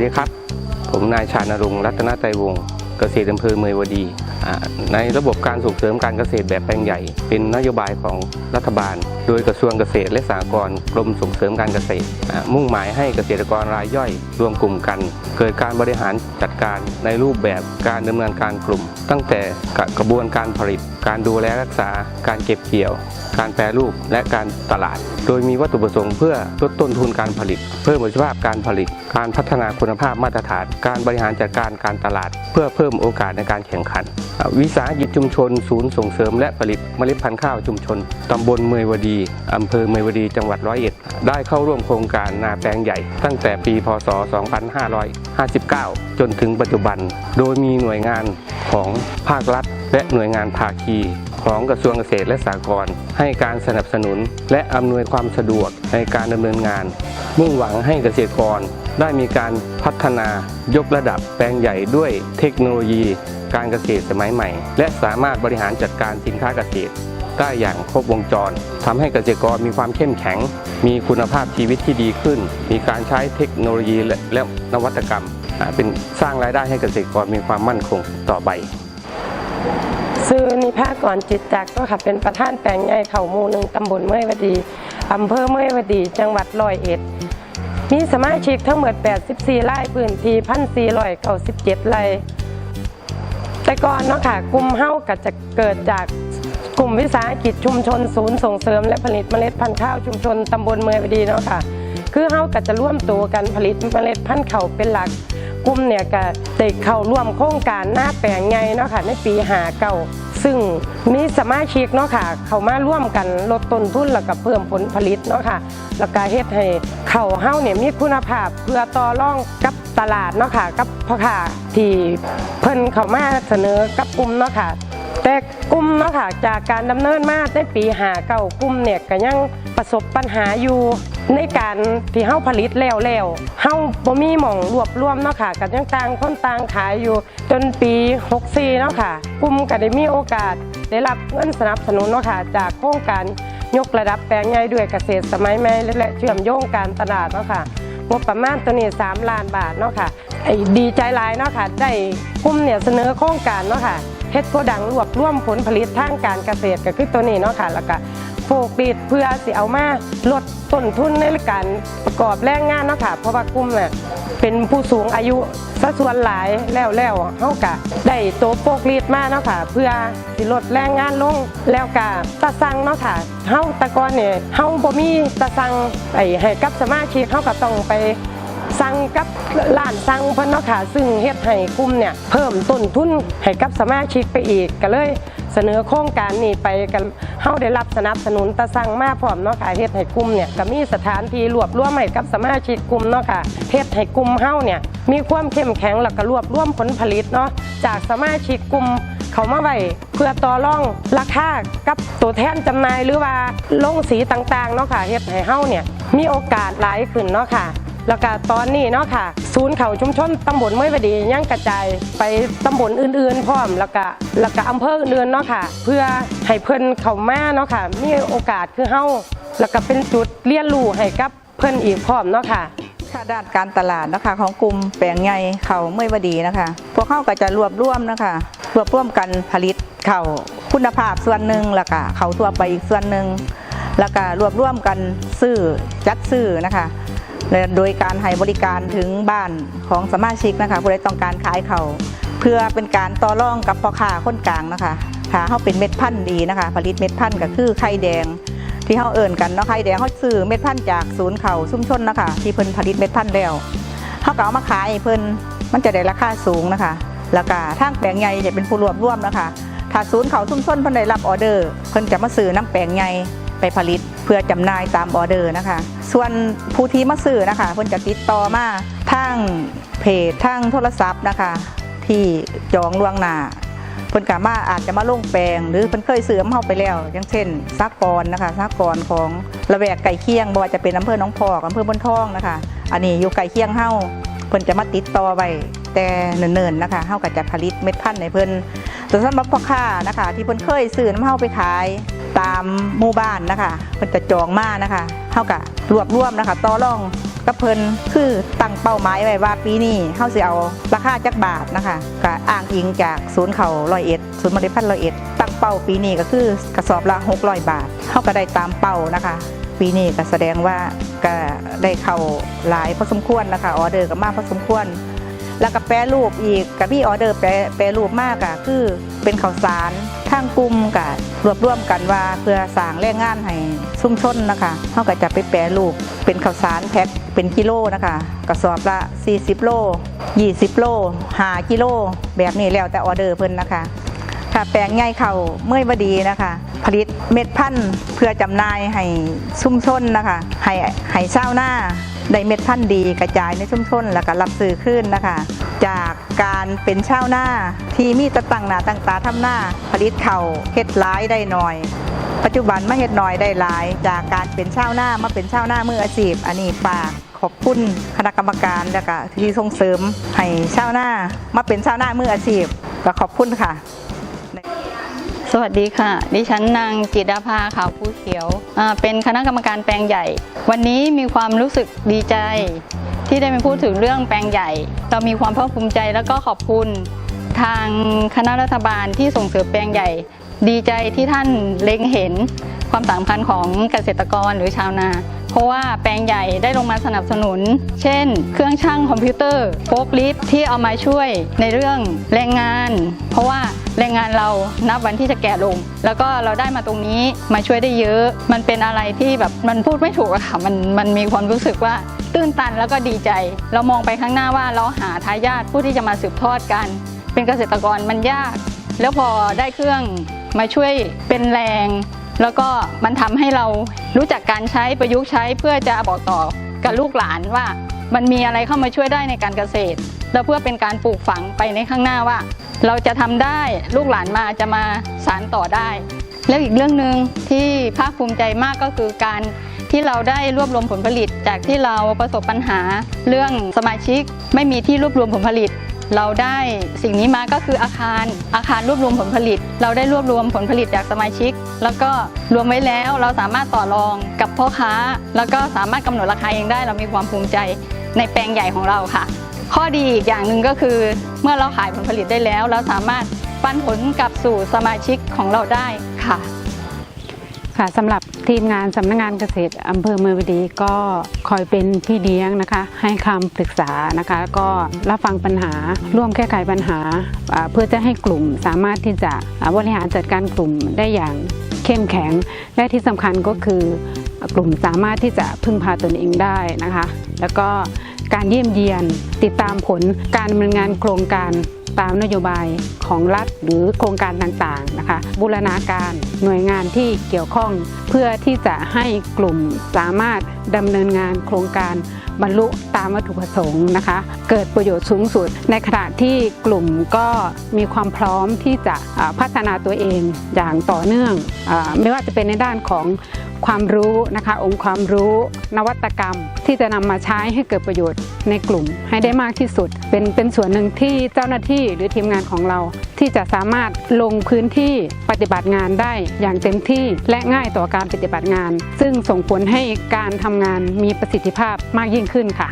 สดีครับ ผมนายชานรงค์รัตนไตรวงศ์เกษตรอำเภอเมยวดี ในระบบการส่งเสริมการเกษตรแบบแปลงใหญ่ เป็นนโยบายของรัฐบาล โดยกระทรวงเกษตรและสหกรณ์กรมส่งเสริมการเกษตร มุ่งหมายให้เกษตรกรรายย่อยรวมกลุ่มกัน เกิดการบริหารจัดการในรูปแบบการดำเนินการกลุ่ม ตั้งแต่กระบวนการผลิต การดูแลรักษา การเก็บเกี่ยว การแปรรูปและการตลาด โดยมีวัตถุประสงค์เพื่อลดต้นทุนการผลิต เพิ่มประสิทธิภาพการผลิต การพัฒนาคุณภาพมาตรฐาน การบริหารจัดการการตลาด เพื่อเพิ่มโอกาสในการแข่งขัน วิสาหกิจชุมชน ศูนย์ส่งเสริมและผลิตเมล็ดพันธุ์ข้าวชุมชนตำบลเมยวดีอำเภอเมยวดีจังหวัดร้อยเอ็ดได้เข้าร่วมโครงการนาแปลงใหญ่ ตั้งแต่ปีพศ 2559 จนถึงปัจจุบัน โดยมีหน่วยงานของภาครัฐ และหน่วยงานภาคีของกระทรวงเกษตรและสหกรณ์ให้การสนับสนุน และอำนวยความสะดวกในการดำเนินงาน มุ่งหวังให้เกษตรกรได้มีการพัฒนายกระดับแปลงใหญ่ด้วยเทคโนโลยี การเกษตรสมัยใหม่ และสามารถบริหารจัดการสินค้าเกษตรได้อย่างครบวงจรทำให้เกษตรกรมีความเข้มแข็ง มีคุณภาพชีวิตที่ดีขึ้น มีการใช้เทคโนโลยีและและนวัตกรรม เป็นสร้างรายได้ให้เกษตรกรมีความมั่นคงต่อไป ซื้อนิพากรจิตจักก็ค่ะเป็นประธานแปลงใหญ่เขามูหนึ่งตำบลเมยวดีอำเภอเมยวดี จังหวัดร้อยเอ็ด มีสมาชิกทั้งหมด 84 ไร่พื้นที่1,497ไร่แต่ก่อนเนาะค่ะกลุ่มเฮ้าก็จะเกิดจากกลุ่มวิสาหกิจชุมชนศูนย์ส่งเสริมและผลิตเมล็ดพันธุ์ข้าวชุมชนตำบลเมยวดีเนาะค่ะ คือเฮ้าก็จะร่วมตัวกันผลิตเมล็ดพันธุ์ข้าวเป็นหลัก กลุ่มเนี่ยก็ได้เข้าร่วมโครงการหน้าแปลงไงเนาะค่ะในปีหาเก่าซึ่งมีสมาชิกเนาะค่ะ เข้ามาร่วมกันลดต้นทุนแล้วก็เพิ่มผลผลิตเนาะค่ะแล้วก็เฮ็ดให้เข้าเฮ้าเนี่ยมีคุณภาพเพื่อต่อรองกับตลาดเนาะค่ะกับพ่อค้าที่เพิ่นเข้ามาเสนอกับกลุ่มเนาะค่ะ แต่กลุ่มเนาะค่ะจากการดำเนินมาในปีหาเก้ากลุ่มเนี่ยก็ยังประสบปัญหาอยู่ในการที่เฮาผลิตแล้วแล้วเฮาบ่มีหม่องรวบรวมเนาะค่ะก็ยังต่างคนต่างขายอยู่จนปี 64เนาะค่ะกลุ่มก็ได้มีโอกาสได้รับเงินสนับสนุนเนาะค่ะจากโครงการยกระดับแปลงใหญ่ด้วยเกษตรสมัยใหม่และเชื่อมโยงการตลาดเนาะค่ะงบประมาณตัวนี้ 3 ล้านบาทเนาะค่ะดีใจหลายเนาะค่ะได้กลุ่มเนี่ยเสนอโครงการเนาะค่ะ เฮ็ดโกดังรวบรวมผลผลิตทางการเกษตรก็คือตัวนี้เนาะค่ะแล้วก็โฟกดีดเพื่อสิเอามาลดต้นทุนในการประกอบแรงงานเนาะค่ะเพราะว่ากลุ่มน่ะเป็นผู้สูงอายุซะส่วนหลายแล้วแล้วเฮาก็ได้โตโฟกลีดมาเนาะค่ะเพื่อสิลดแรงงานลงแล้วก็ตะสังเนาะค่ะเฮาตะกอนเนี่ยเฮาบ่มีตะสังไปให้กับสมาชิกเฮาก็ต้องไป สั่งกับร้านสั่งเพิ่นเนาะค่ะ ซึ่งเฮ็ดให้กลุ่มเนี่ยเพิ่มต้นทุนให้กับสมาชิกไปอีกก็เลยเสนอโครงการนี้ไปกันเฮาได้รับสนับสนุนตะสั่งมาพร้อมเนาะค่ะเฮ็ดให้กลุ่มเนี่ยก็มีสถานที่รวบรวมให้กับสมาชิกกลุ่มเนาะค่ะเฮ็ดให้กลุ่มเฮาเนี่ยมีความเข้มแข็งแล้วก็รวบรวมผลผลิตเนาะจากสมาชิกกลุ่มเขามาไว้เพื่อต่อรองราคากับตัวแทนจำหน่ายหรือว่าลงสีต่างๆเนาะค่ะเฮ็ดให้เฮาเนี่ยมีโอกาสหลายขึ้นเนาะค่ะ แล้วก็ตอนนี้เนาะค่ะ ศูนย์เขาชุมชนตำบลเมยวดียังกระจายไปตำบลอื่นๆ พร้อมแล้วก็แล้วก็อำเภออื่นๆเนาะค่ะ เพื่อให้เพิ่นเข้ามาเนาะค่ะ มีโอกาสคือเฮาแล้วก็เป็นจุดเรียนรู้ให้กับเพิ่นอีกพร้อมเนาะค่ะค่ะด้านการตลาดนะคะของกลุ่มแปลงใหญ่เขาเมื่อวดีนะคะ พวกเขาก็จะรวบรวมนะคะรวบรวมกันผลิตเขาคุณภาพส่วนหนึ่งแล้วก็เขาทั่วไปอีกส่วนหนึ่งแล้วก็รวบรวมกันซื้อจัดซื้อนะคะ โดยการให้บริการถึงบ้านของสมาชิกนะคะผู้ใดต้องการขายเขาเพื่อเป็นการต่อรองกับพ่อค้าคนกลางนะคะถ้าเขาเป็นเม็ดพันธุ์ดีนะคะ ผลิตเม็ดพันธุ์ก็คือไข่แดง ที่เขาเอิ่นกันเนาะไข่แดงเขาซื้อเม็ดพันธุ์จากศูนย์เขาชุมชนนะคะ ที่เพิ่นผลิตเม็ดพันธุ์แล้วเขาก็เอามาขายเพิ่นมันจะได้ราคาสูงนะคะแล้วก็ทางแปลงใหญ่จะเป็นผู้รวบรวมนะคะถ้าศูนย์เขาชุมชนเพิ่นได้รับออเดอร์ เพิ่นจะมาซื้อน้ำแปลงใหญ่ ไปผลิตเพื่อจำหน่ายตามออเดอร์นะคะ ส่วนผู้ที่มาซื้อนะคะเพิ่นจะติดต่อมาทางเพจทางโทรศัพท์นะคะ ที่จองล่วงหน้าเพิ่นกามาอาจจะมาลงแปลง หรือเพิ่นเคยเสื่อมเข้าไปแล้ว อย่างเช่นซากกรนะคะซากกรของระแวกไก่เคียงบ่ว่าจะเป็นอำเภอหนองพอกอำเภอบนท่องนะคะ อันนี้อยู่ไก่เคียงเฮาเพิ่นจะมาติดต่อไว้ แต่เนิ่นๆนะคะเฮาก็จะผลิตเม็ดพันธุ์ให้เพิ่นส่วนสำหรับพ่อค้านะคะ ที่เพิ่นเคยซื้อน้ำเฮาไปขายตามหมู่บ้านนะคะเพิ่นจะจองมานะคะเฮาก็รวบรวมนะคะต่อรองกับเพิ่นคือตั้งเป้าหมายไว้ว่าปีนี้เฮาสิเอาราคาจักบาทนะคะก็อ้างอิงจากศูนย์เขาร้อยเอ็ดศูนย์เมล็ดพันธุ์ร้อยเอ็ดตั้งเป้าปีนี้ก็คือกระสอบละ600 บาทเฮาก็ได้ตามเป้านะคะปีนี้ก็แสดงว่าก็ได้เข้าหลายพอสมควรนะคะออเดอร์ก็มากพอสมควร แล้วก็แปรรูปอีกกับพี่ออเดอร์แปรแปรรูปมากอะคือเป็นข้าวสารทางกลุ่มกับรวบรวมกันว่าเพื่อสร้างแรงงานให้ชุมชนนะคะเขาก็จะไปแปรรูปเป็นข้าวสารแพ็คเป็นกิโลนะคะกระสอบละ 40 โล 20 โล5กิโล แบบนี้แล้วแต่ออเดอร์เพิ่นนะคะค่ะแปลงใหญ่เขาเมื่อยบดีนะคะ ผลิตเม็ดพันธุ์เพื่อจำหน่ายให้ชุมชนนะคะให้ให้ชาวนา ได้เม็ดพันธุ์ดีกระจายในชุมชนแล้วก็รับซื้อขึ้นนะคะ จากการเป็นชาวนาที่มีตะตั้งหนาตั้งตาทำหน้าผลิตเขาวเฮ็ดหลายได้หน่อย ปัจจุบันมาเฮ็ดหน้อยได้หลาย จากการเป็นชาวนามาเป็นชาวนามืออาชีพ อันนี้ฝากขอบคุณคณะกรรมการแล้วก็ที่ส่งเสริมให้ชาวนามาเป็นชาวนามืออาชีพก็ขอบคุณค่ะ สวัสดีค่ะ ดิฉันนางจิดาภาขาวผู้เขียว เป็นคณะกรรมการแปลงใหญ่ วันนี้มีความรู้สึกดีใจ ที่ได้มาพูดถึงเรื่องแปลงใหญ่ เรามีความภาคภูมิใจแล้วก็ขอบคุณ ทางคณะรัฐบาลที่ส่งเสริมแปลงใหญ่ ดีใจที่ท่านเล็งเห็นความสำคัญของเกษตรกรหรือชาวนา เพราะว่าแปลงใหญ่ได้ลงมาสนับสนุน เช่น เครื่องช่างคอมพิวเตอร์โฟกลิฟที่เอามาช่วยในเรื่องแรงงาน เพราะว่าแรงงานเรานับวันที่จะแก่ลง แล้วก็เราได้มาตรงนี้มาช่วยได้เยอะ มันเป็นอะไรที่แบบมันพูดไม่ถูกอะค่ะมันมันมีความรู้สึกว่าตื้นตันแล้วก็ดีใจ เรามองไปข้างหน้าว่าเราหาทายาทผู้ที่จะมาสืบทอดกัน เป็นเกษตรกรมันยาก แล้วพอได้เครื่องมาช่วยเป็นแรง แล้วก็มันทำให้เรารู้จักการใช้ประยุกต์ใช้เพื่อจะบอกต่อกับลูกหลานว่ามันมีอะไรเข้ามาช่วยได้ในการเกษตร แล้วเพื่อเป็นการปลูกฝังไปในข้างหน้าว่า เราจะทำได้ลูกหลานมาจะมาสานต่อได้ แล้วอีกเรื่องหนึ่งที่ภาคภูมิใจมากก็คือการที่เราได้รวบรวมผลผลิต จากที่เราประสบปัญหาเรื่องสมาชิกไม่มีที่รวบรวมผลผลิต เราได้สิ่งนี้มาก็คืออาคารอาคารรวบรวมผลผลิต เราได้รวบรวมผลผลิตจากสมาชิก แล้วก็รวมไว้แล้วเราสามารถต่อรองกับพ่อค้า แล้วก็สามารถกำหนดราคาเองได้ เรามีความภูมิใจในแปลงใหญ่ของเราค่ะ ข้อดีอีกอย่างหนึ่งก็คือ เมื่อเราขายผลผลิตได้แล้ว เราสามารถปันผลกลับสู่สมาชิกของเราได้ค่ะ ค่ะสำหรับทีมงานสำนักงานเกษตรอำเภอเมืองวดีก็คอยเป็นพี่เลี้ยงนะคะ ให้คำปรึกษานะคะแล้วก็รับฟังปัญหาร่วมแก้ไขปัญหา เพื่อจะให้กลุ่มสามารถที่จะบริหารจัดการกลุ่มได้อย่างเข้มแข็ง และที่สำคัญก็คือกลุ่มสามารถที่จะพึ่งพาตนเองได้นะคะ แล้วก็การเยี่ยมเยียนติดตามผลการดำเนินงานโครงการ ตามนโยบายของรัฐหรือโครงการต่างๆนะคะ บูรณาการหน่วยงานที่เกี่ยวข้อง เพื่อที่จะให้กลุ่มสามารถดำเนินงานโครงการบรรลุตามวัตถุประสงค์นะคะ เกิดประโยชน์สูงสุด ในขณะที่กลุ่มก็มีความพร้อมที่จะพัฒนาตัวเองอย่างต่อเนื่องอไม่ว่าจะเป็นในด้านของ ความรู้นะคะ องค์ความรู้นวัตกรรม ที่จะนำมาใช้ให้เกิดประโยชน์ในกลุ่มให้ได้มากที่สุด เป็นเป็นส่วนหนึ่งที่เจ้าหน้าที่หรือทีมงานของเรา ที่จะสามารถลงพื้นที่ปฏิบัติงานได้อย่างเต็มที่และง่ายต่อการปฏิบัติงาน ซึ่งส่งผลให้การทำงานมีประสิทธิภาพมากยิ่งขึ้นค่ะ